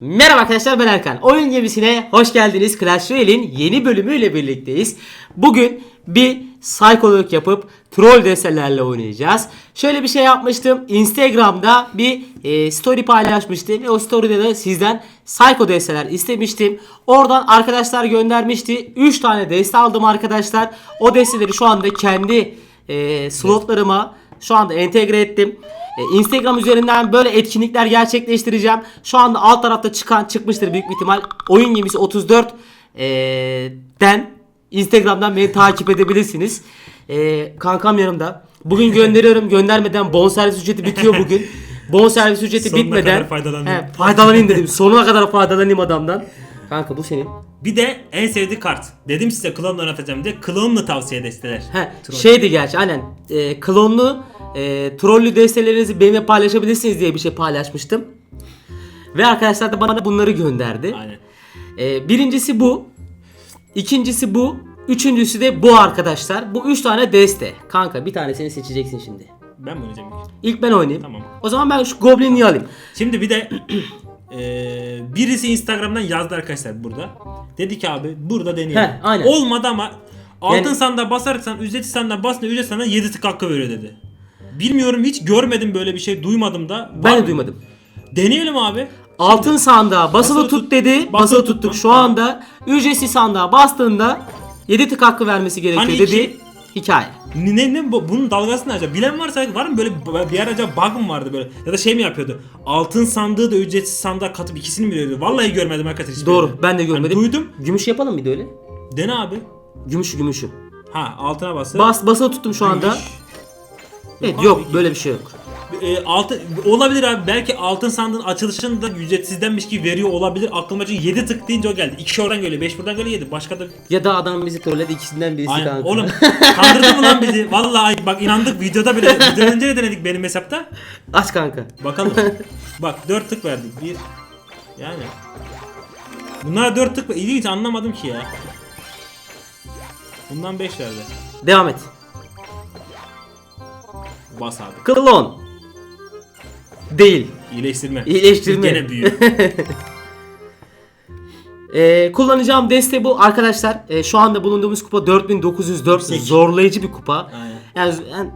Merhaba arkadaşlar ben Erkan. Oyun gemisine hoş geldiniz. Clash Royale'in yeni bölümüyle birlikteyiz. Bugün bir psikolog yapıp troll deselerle oynayacağız. Şöyle bir şey yapmıştım. Instagram'da bir e, story paylaşmıştım ve o story'de de sizden psycho deseler istemiştim. Oradan arkadaşlar göndermişti. 3 tane deste aldım arkadaşlar. O desteleri şu anda kendi e, slotlarıma şu anda entegre ettim. E, Instagram üzerinden böyle etkinlikler gerçekleştireceğim. Şu anda alt tarafta çıkan çıkmıştır büyük bir ihtimal. Oyun gemisi 34 e, den Instagram'dan beni takip edebilirsiniz. E, kankam yanımda. Bugün gönderiyorum. Göndermeden bonservis ücreti bitiyor bugün. Bonservis ücreti Sonuna bitmeden kadar faydalanayım. He, faydalanayım dedim. Sonuna kadar faydalanayım adamdan. Kanka bu senin. Bir de en sevdiği kart. Dedim size klonla oynatacağım diye klonlu tavsiye desteler. He, Troll. şeydi gerçi aynen e, klonlu e, trollü destelerinizi benimle paylaşabilirsiniz diye bir şey paylaşmıştım. Ve arkadaşlar da bana bunları gönderdi. Aynen. E, birincisi bu. İkincisi bu. Üçüncüsü de bu arkadaşlar. Bu üç tane deste. Kanka bir tanesini seçeceksin şimdi. Ben mi oynayacağım ilk? İlk ben oynayayım. Tamam. O zaman ben şu Goblin'i alayım. Şimdi bir de eee, birisi Instagram'dan yazdı arkadaşlar burada. Dedi ki abi burada deneyelim. Heh, aynen. Olmadı ama altın Yani- sandığa basarsan ücretsiz sandığa basınca ücret sana 7 tık hakkı veriyor dedi. Bilmiyorum hiç görmedim böyle bir şey duymadım da. Var Ben de mı? duymadım. Deneyelim abi. Altın sandığa basılı Basılı tut dedi. basılı Basılı tuttuk. Şu anda ücretsiz sandığa bastığında 7 tık hakkı vermesi gerekiyor Hani dedi. iki- Hikaye. Ne, ne, bu- bunun dalgası ne acaba? Bilen varsa var mı böyle bir ara acaba bug mı vardı böyle? Ya da şey mi yapıyordu? Altın sandığı da ücretsiz sandığa katıp ikisini mi veriyordu? Vallahi görmedim arkadaşlar hiç. Doğru. böyle. Ben de Hani görmedim. duydum. Gümüş yapalım bir de öyle. Dene abi. Gümüşü gümüşü. Ha altına bası. Bas basılı tuttum şu anda. Gümüş. Evet Yok yok abi, böyle bir şey yok. E, altın olabilir abi. Belki altın sandığın açılışını da ücretsizdenmiş gibi veriyor olabilir. Aklıma çünkü 7 tık deyince o geldi. 2 oradan geliyor, 5 buradan geliyor 7. Başka da Ya da adam bizi trolledi ikisinden birisi Aynen. kanka. Oğlum kandırdı mı lan bizi? Vallahi bak inandık videoda bile videodan önce de denedik benim hesapta. Aç kanka. Bakalım. Bak 4 tık verdik. Bir yani. Bunlar 4 tık ilginç anlamadım ki ya. Bundan 5 verdi. Devam et. Bas abi. Klon. Değil. İyileştirme. İyileştirme. Gene büyüyor. Ee, kullanacağım deste bu arkadaşlar. e, şu anda bulunduğumuz kupa 4904 Yüksek. zorlayıcı bir kupa. Aynen. Yani, yani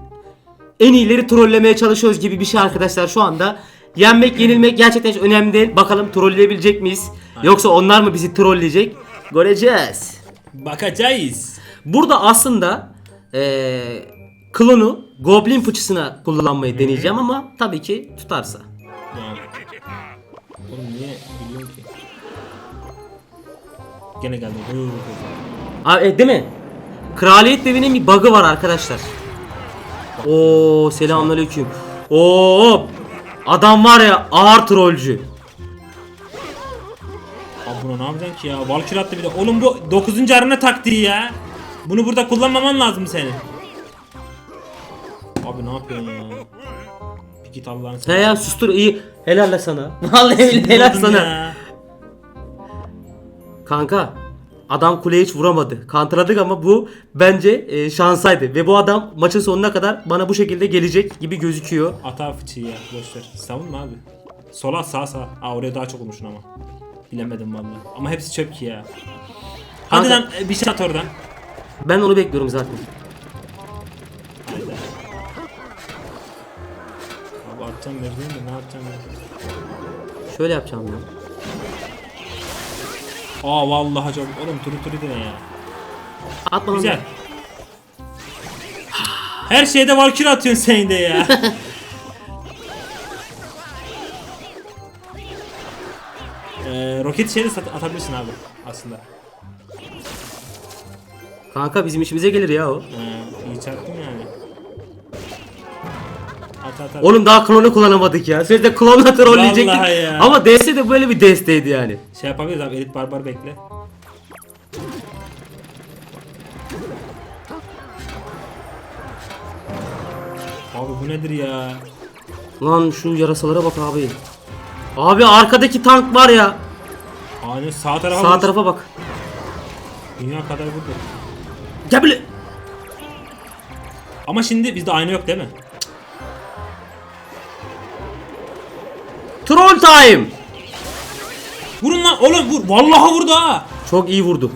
en iyileri trollemeye çalışıyoruz gibi bir şey arkadaşlar şu anda. Yenmek yenilmek gerçekten önemli değil. Bakalım trolleyebilecek miyiz? Yoksa onlar mı bizi trolleyecek? Göreceğiz. Bakacağız. Burada aslında eee klonu Goblin fıçısına kullanmayı deneyeceğim ama tabii ki tutarsa. Yani. Oğlum niye biliyorum ki? Gene geldi. Huu. Aa, e, değil mi? Kraliyet devinin bir bug'ı var arkadaşlar. Oo selamünaleyküm. Oo adam var ya ağır trollcü. Abi buna ne yapacaksın ki ya? Valkyrie attı bir de. Oğlum bu 9. arena taktiği ya. Bunu burada kullanmaman lazım senin. Abi ne yapıyorsun ya? Bir git Allah'ını He ya sustur iyi. Helal la sana. Vallahi helal Vurdun sana. ya. Kanka adam kuleye hiç vuramadı. Kantradık ama bu bence e, şansaydı. Ve bu adam maçın sonuna kadar bana bu şekilde gelecek gibi gözüküyor. Ata fıçıyı ya. Boşver. Savunma abi. Sola sağ sağ. Aa oraya daha çok olmuşsun ama. Bilemedim vallahi. Ama hepsi çöp ki ya. Hadi Kanka- lan e, bir şey at oradan. Ben onu bekliyorum zaten. Atacağım verdiğim de ne yapacağım ya? Şöyle yapacağım ya. Aa vallahi çok. Oğlum turu turu de ya. Atma. Güzel. Her şeyde Valkyrie atıyorsun sen de ya. Ee, roket şeyi de atabilirsin abi aslında. Kanka bizim işimize gelir ya o. Ee, iyi çarptım yani. At at at. Oğlum daha klonu kullanamadık ya. Sözde klonla trolleyecektik. Vallahi ya. Ama DS de böyle bir desteydi yani. Şey yapabiliriz abi elit barbar bekle. Abi bu nedir ya? Lan şu yarasalara bak abi. Abi arkadaki tank var ya. Hani sağ tarafa Sağ vurmuş. tarafa bak. Dünya kadar burada. Gel böyle. Ama şimdi bizde ayna yok değil mi? Troll time. Vurun lan oğlum vur. Vallahi vurdu ha. Çok iyi vurdu.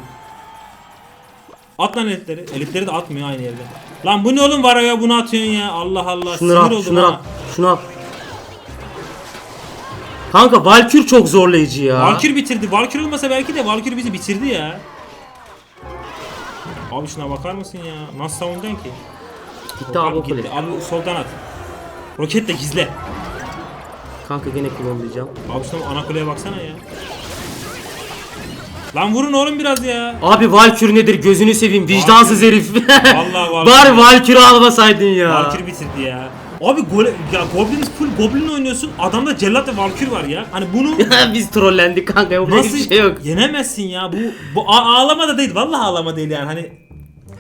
At lan elitleri. Elitleri de atmıyor aynı yerde. Lan bu ne oğlum var ya bunu atıyorsun ya. Allah Allah. Şunları Sinir al, oldum şunları al. Şunu al. Kanka Valkür çok zorlayıcı ya. Valkür bitirdi. Valkür olmasa belki de Valkür bizi bitirdi ya. Abi şuna bakar mısın ya? Nasıl savunacaksın ki? Gitti abi gitti. Abi soldan at. Roket de gizle. Kanka gene kullanacağım. Abi şuna ana kuleye baksana ya. Lan vurun oğlum biraz ya. Abi Valkür nedir gözünü seveyim vicdansız herif. Vallahi Valkür. Bari Valkür'ü almasaydın ya. Valkür bitirdi ya. Abi gole, ya Goblin full Goblin oynuyorsun. Adamda Cellat ve Valkür var ya. Hani bunu Biz trollendik kanka nasıl bir şey yok. yenemezsin ya. Bu bu a- ağlama da değil. Vallahi ağlama değil yani. Hani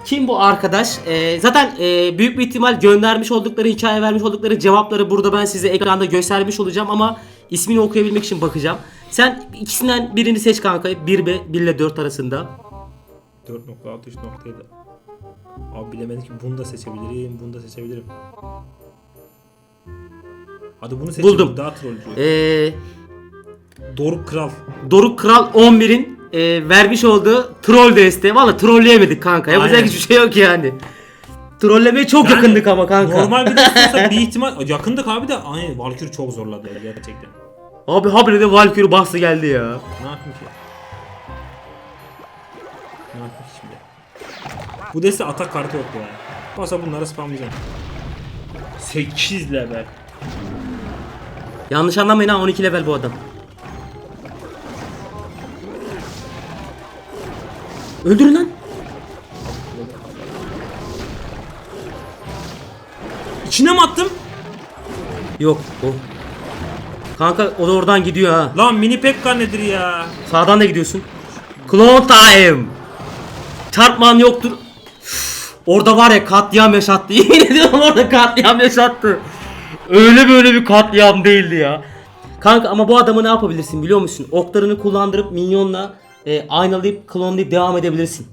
Kim bu arkadaş? Ee, zaten e, büyük bir ihtimal göndermiş oldukları, hikaye vermiş oldukları cevapları burada ben size ekranda göstermiş olacağım ama ismini okuyabilmek için bakacağım. Sen ikisinden birini seç kanka. 1 ve 1 ile 4 arasında. 4.6 3.7 Abi bilemedim ki bunu da seçebilirim, bunu da seçebilirim. Hadi bunu seçelim. Buldum. bu Daha trollcü. Ee, Doruk Kral. Doruk Kral 11'in e, vermiş olduğu troll desteği. Valla trolleyemedik kanka. Yapacak Aynen. hiçbir şey yok yani. Trollemeye çok Yani yakındık ama kanka. Normal bir desteyse bir ihtimal yakındık abi de aynı Valkür çok zorladı gerçekten. Abi habire de Valkyrie bastı geldi ya. Ne yapayım ki? Ne yapayım şimdi? Bu deste atak kartı yok ya. Olsa bunları spamlayacağım. 8 level. Yanlış anlamayın ha 12 level bu adam. Öldürün lan. İçine mi attım? Yok o. Kanka o da oradan gidiyor ha. Lan mini pekka nedir ya? Sağdan da gidiyorsun. Clone time. Çarpman yoktur. Üf, Orada var ya katliam yaşattı. Yemin ediyorum orada katliam yaşattı. Öyle böyle bir katliam değildi ya. Kanka ama bu adamı ne yapabilirsin biliyor musun? Oklarını kullandırıp minyonla e, aynalayıp klonlayıp devam edebilirsin.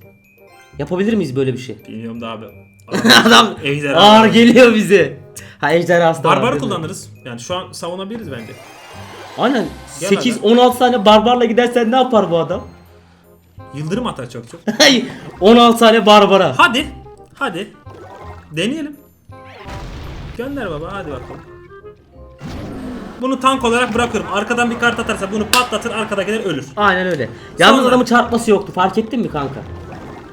Yapabilir miyiz böyle bir şey? Bilmiyorum da abi. Adam Ejderha. ağır geliyor bize. Ha ejderhası da var, Barbarı değil mi? kullanırız. Yani şu an savunabiliriz bence. Aynen. Gel 8-16 tane barbarla gidersen ne yapar bu adam? Yıldırım atar çok çok. 16 tane barbara. Hadi. Hadi. Deneyelim. Gönder baba hadi bakalım. Bunu tank olarak bırakıyorum. Arkadan bir kart atarsa bunu patlatır arkadakiler ölür. Aynen öyle. Yalnız Sonra- adamın çarpması yoktu. Fark ettin mi kanka?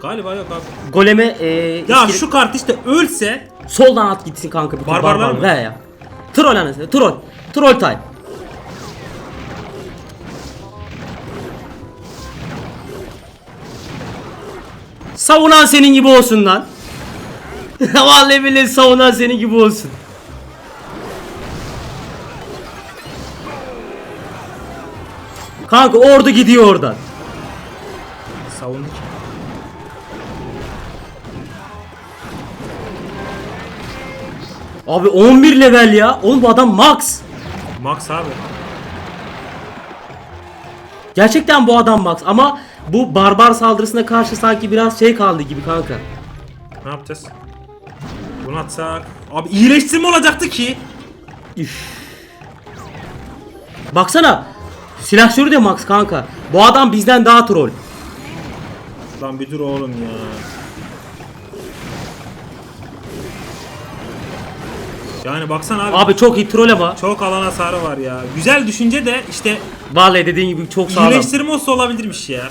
Galiba yok abi. Goleme e, Ya iskelet- şu kart işte ölse soldan at gitsin kanka bütün Barbarlar barbarlar. mı? He ya. Troll anasını. Troll. Troll time. Savunan senin gibi olsun lan. Vallahi billahi savunan senin gibi olsun. Kanka ordu gidiyor oradan. savunduk. Abi 11 level ya. Oğlum bu adam max. Max abi. Gerçekten bu adam max ama bu barbar saldırısına karşı sanki biraz şey kaldı gibi kanka. Ne yapacağız? Bunu atsak. Abi iyileştirme olacaktı ki. Baksana. Silahşörü de max kanka. Bu adam bizden daha troll. Lan bir dur oğlum ya. Yani baksana abi. Abi çok iyi troll ama. Çok alan hasarı var ya. Güzel düşünce de işte Vallahi dediğin gibi çok sağlam. iyileştirme olsa olabilirmiş ya.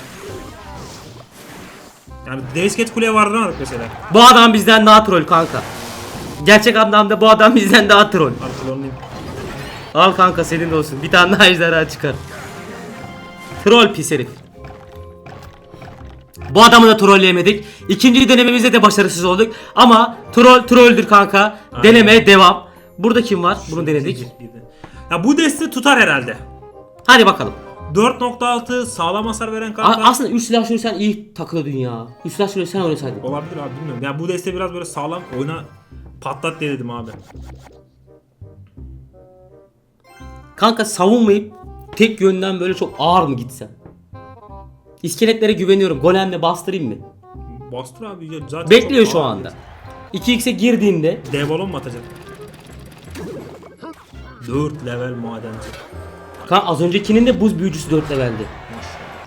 Yani Devisket kuleye vardıramadık mesela. Bu adam bizden daha troll kanka. Gerçek anlamda bu adam bizden daha troll. Al kanka senin de olsun. Bir tane daha ejderha çıkar. Troll pis herif. Bu adamı da trolleyemedik. İkinci denememizde de başarısız olduk. Ama troll trolldür kanka. Aynen. Denemeye devam. Burada kim var? Bunu denedik. Ya bu deste tutar herhalde. Hadi bakalım. 4.6 sağlam hasar veren kart. aslında 3 silahşörü sen iyi takılıyordun ya. 3 silahşörü sen oynasaydın. Olabilir abi bilmiyorum. Ya bu deste biraz böyle sağlam oyuna patlat diye dedim abi. Kanka savunmayıp tek yönden böyle çok ağır mı gitsem? İskeletlere güveniyorum. Golemle bastırayım mı? Bastır abi ya zaten Bekliyor çok şu ağır anda. 2x'e girdiğinde bir- Dev balon mu atacak? 4 level madenci. Kan az öncekinin de buz büyücüsü 4 leveldi.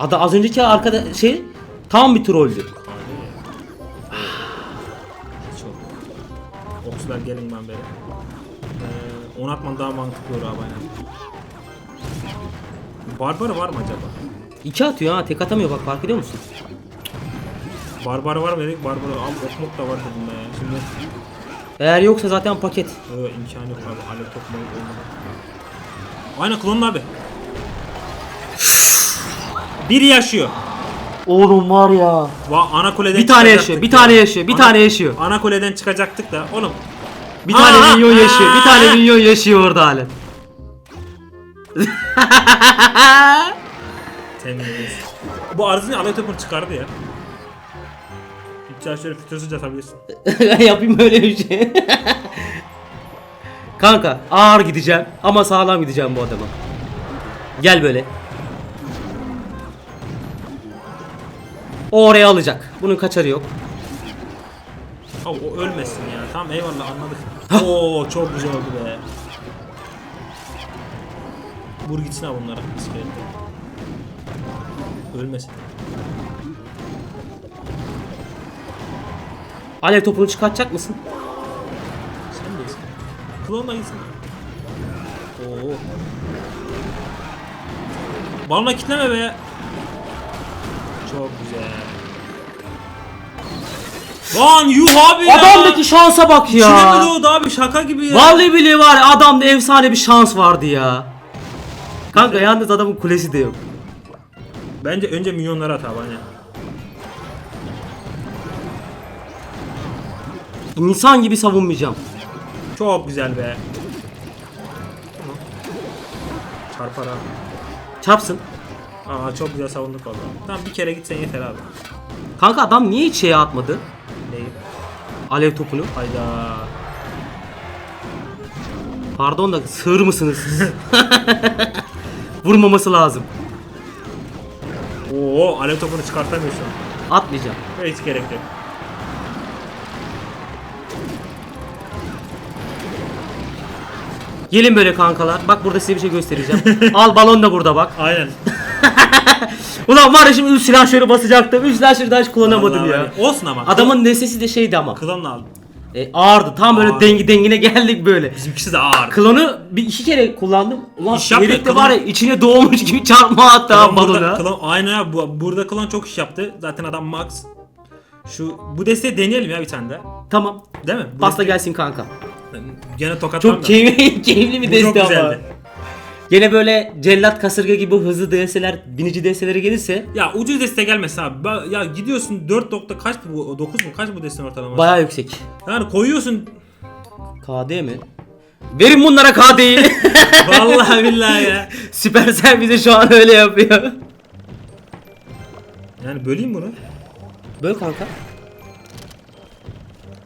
Ada az önceki arkada şey tam bir trolldü. Çok. Okçular gelin ben beri. Ee, on atman daha mantıklı olur abi aynen. Barbara var mı acaba? İki atıyor ha tek atamıyor bak fark ediyor musun? Barbara var mı dedik? Barbara al okmuk da var dedim ya. Şimdi Eğer yoksa zaten paket. Ee, imkanı yok abi. Alev toplayıp olmadı. Aynen klonun abi. Biri yaşıyor. Oğlum var ya. Va ana kuleden Bir tane yaşıyor, bir tane yaşıyor, bir Ana- tane yaşıyor. Ana kuleden çıkacaktık da oğlum. Bir tane Aa, minyon yaşıyor, bir tane aa. minyon yaşıyor orada halen. Temiz. Bu arzını alev topunu çıkardı ya. İçer şöyle fütursuz atabilirsin. Yapayım öyle bir şey. Kanka ağır gideceğim ama sağlam gideceğim bu adama. Gel böyle. O oraya alacak. Bunun kaçarı yok. Abi o ölmesin ya. Tamam eyvallah anladık. Oo çok güzel oldu be. Vur gitsin abi bunlara. iskelette. Ölmesin. Alev topunu çıkartacak mısın? Sen değilsin. Klonla gitsin. Oo. Balona kitleme be. Çok güzel. Lan yuh abi ya. Adamdaki şansa bak İçine mi ya. doğdu abi şaka gibi ya. Vallahi billahi var ya adamda efsane bir şans vardı ya. Kanka yalnız adamın kulesi de yok. Bence önce milyonları at abi hani. İnsan gibi savunmayacağım. Çok güzel be. Çarpar abi. Çarpsın. Aa çok güzel savunduk valla. Tamam bir kere gitsen yeter abi. Kanka adam niye hiç şeye atmadı? Neyi? Alev topunu. Hayda. Pardon da sığır mısınız siz? Vurmaması lazım. Oo alev topunu çıkartamıyorsun. Atmayacağım. Hiç gerek yok. Gelin böyle kankalar. Bak burada size bir şey göstereceğim. Al balon da burada bak. Aynen. Ulan var ya şimdi 3 silahşörü basacaktım. 3 silahşörü daha hiç kullanamadım Vallahi ya. Olsun ama. Adamın nesesi de şeydi ama. Klonla aldım. E, ağırdı. Tam böyle Ağır. dengi dengine geldik böyle. Bizimkisi de ağır. Klonu bir iki kere kullandım. Ulan İş yapıyor, herif de var ya içine doğmuş gibi çarpma attı ha Klon burada, balona. klon, aynen abi. Bu, burada klon çok iş yaptı. Zaten adam max. Şu bu desteği deneyelim ya bir tane de. Tamam. Değil mi? Bu Pasta desteği- gelsin kanka. Gene tokatlam Çok keyifli, keyifli bir Bu çok deste ama. güzeldi. Gene böyle cellat kasırga gibi hızlı DS'ler, binici DS'lere gelirse Ya ucuz deste gelmesin abi. Ba- Ya gidiyorsun 4 nokta kaç bu 9 mu kaç bu destenin ortalaması? bayağı yüksek. Yani koyuyorsun KD mi? Verin bunlara KD'yi. vallahi billahi ya. Süpersel bize şu an öyle yapıyor. Yani böleyim bunu. Böyle kanka.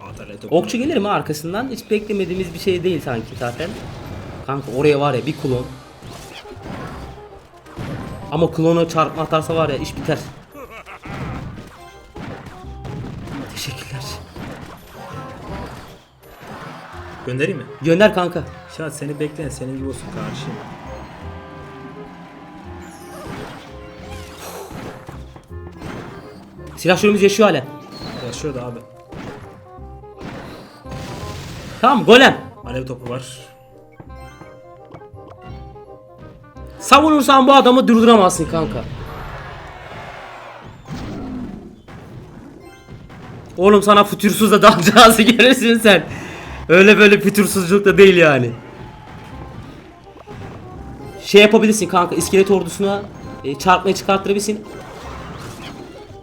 Adalet topu. Okçu gelir mi arkasından? Hiç beklemediğimiz bir şey değil sanki zaten. Kanka oraya var ya bir klon. Ama klona çarpma atarsa var ya iş biter. Teşekkürler. Göndereyim mi? Gönder kanka. Şahat seni bekleyen senin gibi olsun karşıyım. Silahşörümüz yaşıyor hala. Yaşıyor da abi. Tamam golem. Alev topu var. Savunursan bu adamı durduramazsın kanka. Oğlum sana fütursuz da dalacağızı görürsün sen. Öyle böyle fütursuzluk da değil yani. Şey yapabilirsin kanka iskelet ordusuna e, çarpmaya çıkarttırabilirsin.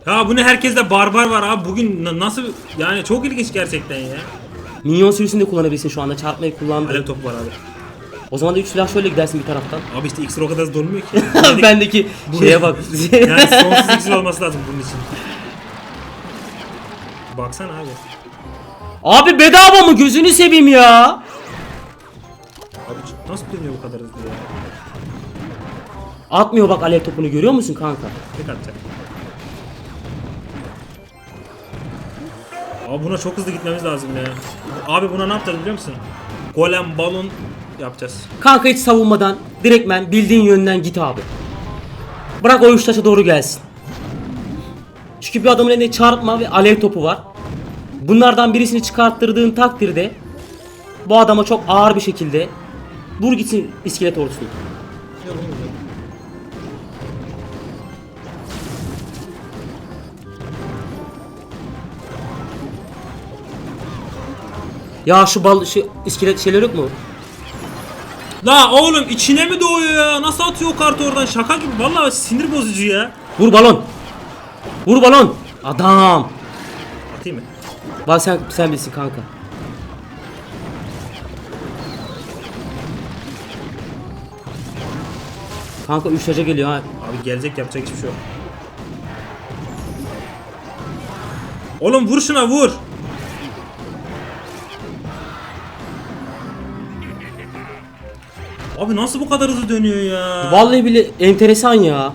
Ya bu ne herkeste barbar var abi. Bugün na- nasıl yani çok ilginç gerçekten ya. Minyon sürüsünü de kullanabilirsin şu anda çarpmayı kullandın. Alev topu var abi. O zaman da 3 silah şöyle gidersin bir taraftan. Abi işte iksir o kadar dolmuyor ki. Bendeki şeye bak. yani sonsuz iksir olması lazım bunun için. Baksana abi. Abi bedava mı gözünü seveyim ya. Abi nasıl dönüyor bu kadar hızlı ya? Atmıyor bak alev topunu görüyor musun kanka? Tek atacak. Abi buna çok hızlı gitmemiz lazım ya. Abi buna ne yapacağız biliyor musun? Golem, balon, yapacağız. Kanka hiç savunmadan direktmen bildiğin yönden git abi. Bırak o üç taşa doğru gelsin. Çünkü bir adamın elinde çarpma ve alev topu var. Bunlardan birisini çıkarttırdığın takdirde bu adama çok ağır bir şekilde vur gitsin iskelet ordusunu. Ya şu bal şu iskelet şeyler yok mu? La oğlum içine mi doğuyor ya? Nasıl atıyor o kartı oradan? Şaka gibi. Vallahi sinir bozucu ya. Vur balon. Vur balon. Adam. Atayım mı? Bak sen sen bilsin kanka. Kanka üç taca geliyor ha. Abi gelecek yapacak hiçbir şey yok. Oğlum vur şuna vur. Abi nasıl bu kadar hızlı dönüyor ya? Vallahi bile enteresan ya.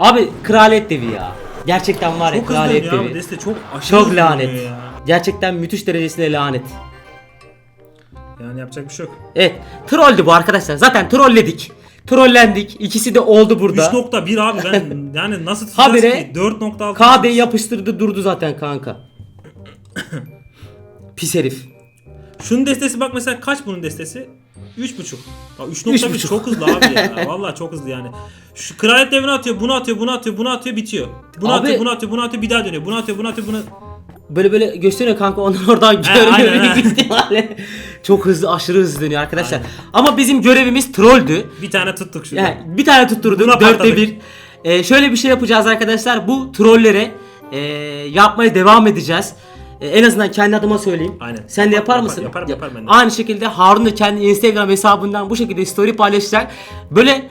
Abi kraliyet devi ya. Gerçekten var ya çok hızlı kraliyet dönüyor abi. devi. Deste çok aşırı Çok hızlı lanet. dönüyor ya. Gerçekten müthiş derecesinde lanet. Yani yapacak bir şey yok. Evet, trolldü bu arkadaşlar. Zaten trolledik. Trollendik. İkisi de oldu burada. 3.1 abi ben yani nasıl tutacağız Habire ki? 4.6 KD'yi yapıştırdı durdu zaten kanka. Pis herif. Şunun destesi bak mesela kaç bunun destesi? 3.5. Ya 3.1 3.5. çok hızlı abi ya. Vallahi çok hızlı yani. Şu kraliyet devrini atıyor, bunu atıyor, bunu atıyor, bunu atıyor, bitiyor. Bunu Abi- atıyor, bunu atıyor, bunu atıyor, bir daha dönüyor. Bunu atıyor, bunu atıyor, bunu Böyle böyle gösteriyor kanka onlar oradan aynen, görmüyor ha. büyük ihtimalle. Çok hızlı aşırı hızlı dönüyor arkadaşlar. Aynen. Ama bizim görevimiz trolldü. bir tane tuttuk şurada. Yani bir tane tutturduk. Buna Dörtte patladık. bir. Ee, şöyle bir şey yapacağız arkadaşlar. Bu trollere e, yapmaya devam edeceğiz. E, en azından kendi adıma söyleyeyim. Aynen. Sen de Yapar- yapar mısın? yaparım, yaparım ben de. Aynı şekilde Harun da kendi Instagram hesabından bu şekilde story paylaşacak. Böyle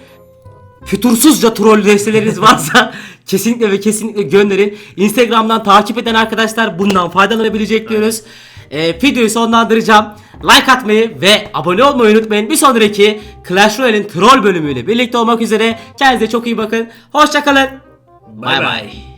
fütursuzca troll desteleriniz varsa kesinlikle ve kesinlikle gönderin. Instagram'dan takip eden arkadaşlar bundan faydalanabilecek diyoruz. Ee, videoyu sonlandıracağım. Like atmayı ve abone olmayı unutmayın. Bir sonraki Clash Royale'in troll bölümüyle birlikte olmak üzere. Kendinize çok iyi bakın. Hoşçakalın. Bay. bay.